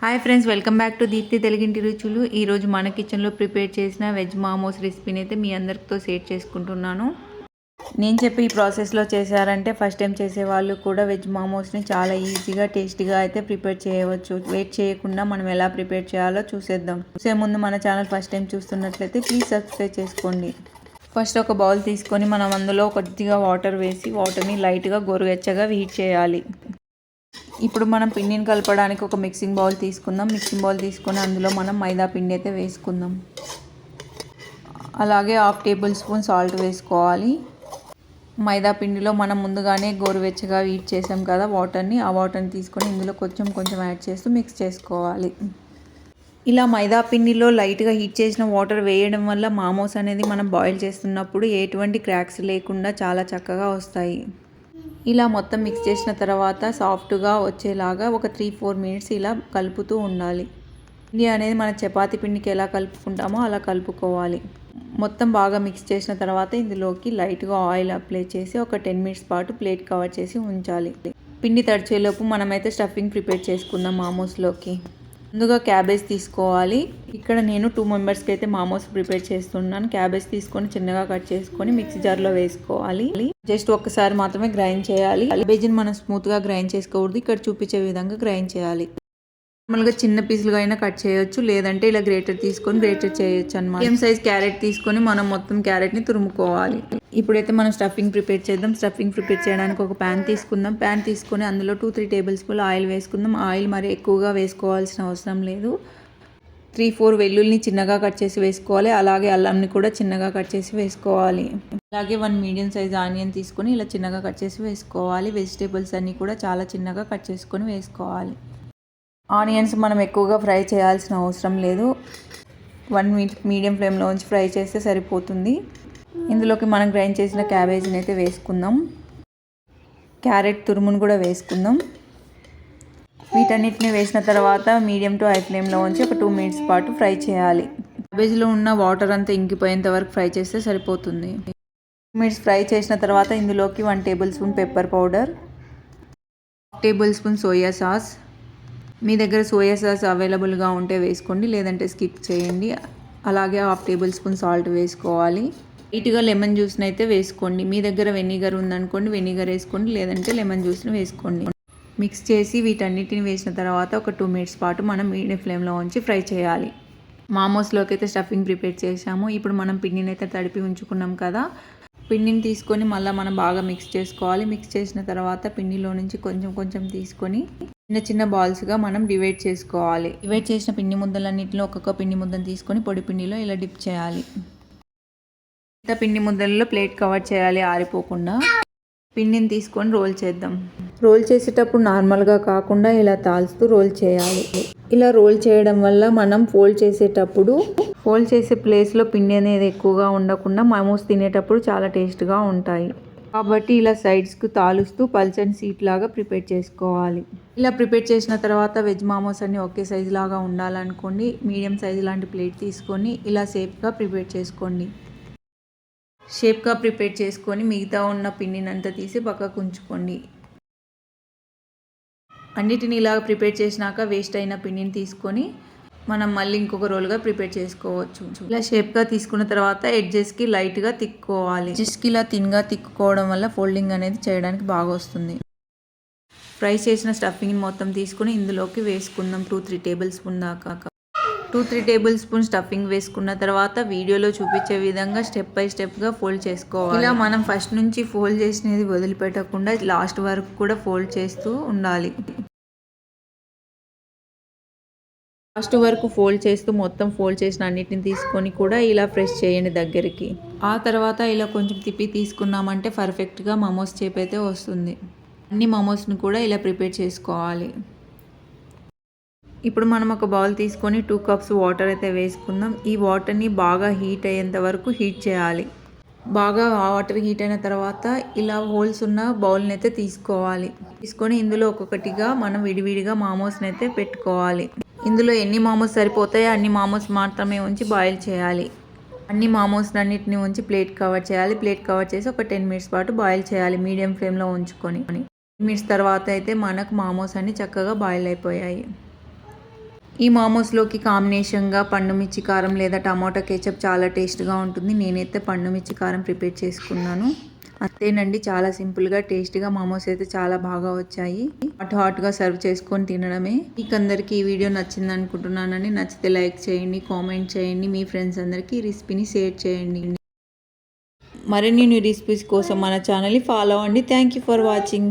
Hi friends welcome back to Deepti తెలుగింటి రుచులు ఈరోజు మన కిచెన్లో ప్రిపేర్ చేసిన వెజ్ మామోస్ రెసిపీని అయితే మీ అందరితో షేర్ చేసుకుంటున్నాను. నేను చెప్పి ఈ ప్రాసెస్లో చేశారంటే ఫస్ట్ టైం చేసే వాళ్ళు కూడా వెజ్ మామోస్ని చాలా ఈజీగా టేస్టీగా అయితే ప్రిపేర్ చేయవచ్చు. వెయిట్ చేయకుండా మనం ఎలా ప్రిపేర్ చేయాలో చూసేద్దాం. చూసే ముందు మన ఛానల్ ఫస్ట్ టైం చూస్తున్నట్లయితే ప్లీజ్ సబ్స్క్రైబ్ చేసుకోండి. ఫస్ట్ ఒక బౌల్ తీసుకొని మనం అందులో కొద్దిగా వాటర్ వేసి వాటర్ని లైట్గా గోరువెచ్చగా హీట్ చేయాలి. ఇప్పుడు మనం పిండిని కలపడానికి ఒక మిక్సింగ్ బౌల్ తీసుకుందాం. మిక్సింగ్ బౌల్ తీసుకొని అందులో మనం మైదా పిండి అయితే వేసుకుందాం. అలాగే హాఫ్ టేబుల్ స్పూన్ సాల్ట్ వేసుకోవాలి. మైదా పిండిలో మనం ముందుగానే గోరువెచ్చగా హీట్ చేసాం కదా వాటర్ని. ఆ వాటర్ని తీసుకొని ఇందులో కొంచెం కొంచెం యాడ్ చేస్తూ మిక్స్ చేసుకోవాలి. ఇలా మైదా పిండిలో లైట్గా హీట్ చేసిన వాటర్ వేయడం వల్ల మామోస్ అనేది మనం బాయిల్ చేస్తున్నప్పుడు ఎటువంటి క్రాక్స్ లేకుండా చాలా చక్కగా వస్తాయి. ఇలా మొత్తం మిక్స్ చేసిన తర్వాత సాఫ్ట్గా వచ్చేలాగా ఒక త్రీ ఫోర్ మినిట్స్ ఇలా కలుపుతూ ఉండాలి. పిండి అనేది మన చపాతి పిండికి ఎలా కలుపుకుంటామో అలా కలుపుకోవాలి. మొత్తం బాగా మిక్స్ చేసిన తర్వాత ఇందులోకి లైట్గా ఆయిల్ అప్లై చేసి ఒక టెన్ మినిట్స్ పాటు ప్లేట్ కవర్ చేసి ఉంచాలి. పిండి తడిచేలోపు మనమైతే స్టఫింగ్ ప్రిపేర్ చేసుకుందాం మామూస్లోకి. ముందుగా క్యాబేజ్ తీసుకోవాలి. ఇక్కడ నేను టూ మెంబర్స్కి అయితే మామోస్ ప్రిపేర్ చేస్తున్నాను. క్యాబేజ్ తీసుకొని చిన్నగా కట్ చేసుకొని మిక్సీ జార్లో వేసుకోవాలి. జస్ట్ ఒక్కసారి మాత్రమే గ్రైండ్ చేయాలి. క్యాబేజీని మనం స్మూత్గా గ్రైండ్ చేసుకోకూడదు. ఇక్కడ చూపించే విధంగా గ్రైండ్ చేయాలి. నార్మల్గా చిన్న పీసులుగా అయినా కట్ చేయొచ్చు. లేదంటే ఇలా గ్రేటర్ తీసుకొని గ్రేటర్ చేయొచ్చు అనమాట సేమ్ సైజ్ క్యారెట్ తీసుకొని మనం మొత్తం క్యారెట్ని తురుముకోవాలి. ఇప్పుడైతే మనం స్టఫింగ్ ప్రిపేర్ చేద్దాం. స్టఫింగ్ ప్రిపేర్ చేయడానికి ఒక ప్యాన్ తీసుకుందాం. ప్యాన్ తీసుకొని అందులో two three tablespoon oil వేసుకుందాం. ఆయిల్ మరి ఎక్కువగా వేసుకోవాల్సిన అవసరం లేదు. త్రీ ఫోర్ వెల్లుల్ని చిన్నగా కట్ చేసి వేసుకోవాలి. అలాగే అల్లంని కూడా చిన్నగా కట్ చేసి వేసుకోవాలి. అలాగే వన్ మీడియం సైజ్ ఆనియన్ తీసుకొని ఇలా చిన్నగా కట్ చేసి వేసుకోవాలి. వెజిటేబుల్స్ అన్నీ కూడా చాలా చిన్నగా కట్ చేసుకొని వేసుకోవాలి. ఆనియన్స్ మనం ఎక్కువగా ఫ్రై చేయాల్సిన అవసరం లేదు. వన్ మినిట్ మీడియం ఫ్లేమ్లో ఉంచి ఫ్రై చేస్తే సరిపోతుంది. ఇందులోకి మనం గ్రైండ్ చేసిన క్యాబేజీని అయితే వేసుకుందాం. క్యారెట్ తురుమును కూడా వేసుకుందాం. వీటన్నిటిని వేసిన తర్వాత మీడియం టు హై ఫ్లేమ్లో ఉంచి ఒక టూ మినిట్స్ పాటు ఫ్రై చేయాలి. క్యాబేజీలో ఉన్న వాటర్ అంతా ఇంకిపోయేంత వరకు ఫ్రై చేస్తే సరిపోతుంది. మినిట్స్ ఫ్రై చేసిన తర్వాత ఇందులోకి one tablespoon pepper powder tablespoon soya sauce మీ దగ్గర సోయా సాస్ అవైలబుల్గా ఉంటే వేసుకోండి లేదంటే స్కిప్ చేయండి. అలాగే హాఫ్ టేబుల్ స్పూన్ సాల్ట్ వేసుకోవాలి. నీట్గా లెమన్ జ్యూస్ని అయితే వేసుకోండి. మీ దగ్గర వెనిగర్ ఉందనుకోండి వెనిగర్ వేసుకోండి లేదంటే లెమన్ జ్యూస్ని వేసుకోండి. మిక్స్ చేసి వీటన్నిటిని వేసిన తర్వాత ఒక టూ మినిట్స్ పాటు మనం మీడియం ఫ్లేమ్లో ఉంచి ఫ్రై చేయాలి. మామోస్లోకి అయితే స్టఫింగ్ ప్రిపేర్ చేసాము ఇప్పుడు మనం పిండిని అయితే తడిపి ఉంచుకున్నాం కదా. పిండిని తీసుకొని మళ్ళీ మనం బాగా మిక్స్ చేసుకోవాలి. మిక్స్ చేసిన తర్వాత పిండిలో నుంచి కొంచెం కొంచెం తీసుకొని చిన్న చిన్న బాల్స్గా మనం డివైడ్ చేసుకోవాలి. డివైడ్ చేసిన పిండి ముద్దలన్నింటిలో ఒక్కొక్క పిండి ముద్దను తీసుకొని పొడి పిండిలో ఇలా డిప్ చేయాలి. మిగతా పిండి ముద్దలలో ప్లేట్ కవర్ చేయాలి ఆరిపోకుండా. పిండిని తీసుకొని రోల్ చేద్దాం. రోల్ చేసేటప్పుడు నార్మల్గా కాకుండా ఇలా తాల్స్తూ రోల్ చేయాలి. ఇలా రోల్ చేయడం వల్ల మనం ఫోల్డ్ చేసేటప్పుడు ఫోల్డ్ చేసే ప్లేస్లో పిండి అనేది ఎక్కువగా ఉండకుండా మమోస్ తినేటప్పుడు చాలా టేస్ట్గా ఉంటాయి. కాబట్టి ఇలా సైడ్స్కి తాలుస్తూ పల్చని సీట్ లాగా ప్రిపేర్ చేసుకోవాలి. ఇలా ప్రిపేర్ చేసిన తర్వాత వెజ్ మామోస్ అన్ని ఒకే సైజు లాగా ఉండాలనుకోండి మీడియం సైజు లాంటి ప్లేట్ తీసుకొని ఇలా సేఫ్గా ప్రిపేర్ చేసుకోండి. షేప్గా ప్రిపేర్ చేసుకొని మిగతా ఉన్న పిండినంతా తీసి పక్కకు ఉంచుకోండి. అన్నిటిని ఇలా ప్రిపేర్ చేసినాక వేస్ట్ అయిన పిండిని తీసుకొని మనం మళ్ళీ ఇంకొక రోల్గా ప్రిపేర్ చేసుకోవచ్చు. ఇలా షేప్గా తీసుకున్న తర్వాత ఎడ్జెస్కి లైట్గా తిక్కుకోవాలి ఎడ్జెస్కి ఇలా తిన్గా తిక్కుకోవడం వల్ల ఫోల్డింగ్ అనేది చేయడానికి బాగా వస్తుంది. ఫ్రై చేసిన స్టఫింగ్ మొత్తం తీసుకుని ఇందులోకి వేసుకుందాం. టూ త్రీ టేబుల్ స్పూన్ దాకా. Two three tablespoon stuffing వేసుకున్న తర్వాత వీడియోలో చూపించే విధంగా స్టెప్ బై స్టెప్గా ఫోల్డ్ చేసుకోవాలి. ఇలా మనం ఫస్ట్ నుంచి ఫోల్డ్ చేసినది వదిలిపెట్టకుండా లాస్ట్ వరకు కూడా ఫోల్డ్ చేస్తూ ఉండాలి. లాస్ట్ వరకు ఫోల్డ్ చేస్తూ మొత్తం ఫోల్డ్ చేసిన అన్నిటిని తీసుకొని కూడా ఇలా ప్రెస్ చేయండి దగ్గరికి. ఆ తర్వాత ఇలా కొంచెం తిప్పి తీసుకున్నామంటే పర్ఫెక్ట్గా మమోస్ చేపైతే వస్తుంది. అన్ని మోమోస్ని కూడా ఇలా ప్రిపేర్ చేసుకోవాలి. ఇప్పుడు మనం ఒక బౌల్ తీసుకొని టూ కప్స్ వాటర్ అయితే వేసుకుందాం. ఈ వాటర్ని బాగా హీట్ అయ్యేంత వరకు హీట్ చేయాలి. బాగా వాటర్ హీట్ అయిన తర్వాత ఇలా హోల్స్ ఉన్న బౌల్ని అయితే తీసుకోవాలి. తీసుకొని ఇందులో ఒక్కొక్కటిగా మనం విడివిడిగా మామోస్ని అయితే పెట్టుకోవాలి. ఇందులో ఎన్ని మామోస్ సరిపోతాయో అన్ని మామోస్ మాత్రమే ఉంచి బాయిల్ చేయాలి. అన్ని మామోస్ అన్నిటిని ఉంచి ప్లేట్ కవర్ చేయాలి. ప్లేట్ కవర్ చేసి ఒక టెన్ మినిట్స్ పాటు బాయిల్ చేయాలి. మీడియం ఫ్లేమ్లో ఉంచుకొని. మినిట్స్ తర్వాత అయితే మనకు మామోస్ అన్ని చక్కగా బాయిల్ అయిపోయాయి. ఈ మామోస్లోకి కాంబినేషన్గా పండు మిర్చి కారం లేదా టమాటా కేచప్ చాలా టేస్ట్గా ఉంటుంది. నేనైతే పండు మిర్చి కారం ప్రిపేర్ చేసుకున్నాను. అంతేనండి చాలా సింపుల్గా టేస్టీగా మోమోస్ అయితే చాలా బాగా వచ్చాయి. హాట్ హాట్గా సర్వ్ చేసుకొని తినడమే. మీకు అందరికీ ఈ వీడియో నచ్చింది అనుకుంటున్నానని నచ్చితే లైక్ చేయండి కామెంట్ చేయండి. మీ ఫ్రెండ్స్ అందరికీ ఈ రెసిపీని షేర్ చేయండి. మరిన్ని న్యూ రెసిపీస్ కోసం మన ఛానల్ని ఫాలో అవ్వండి. Thank you for watching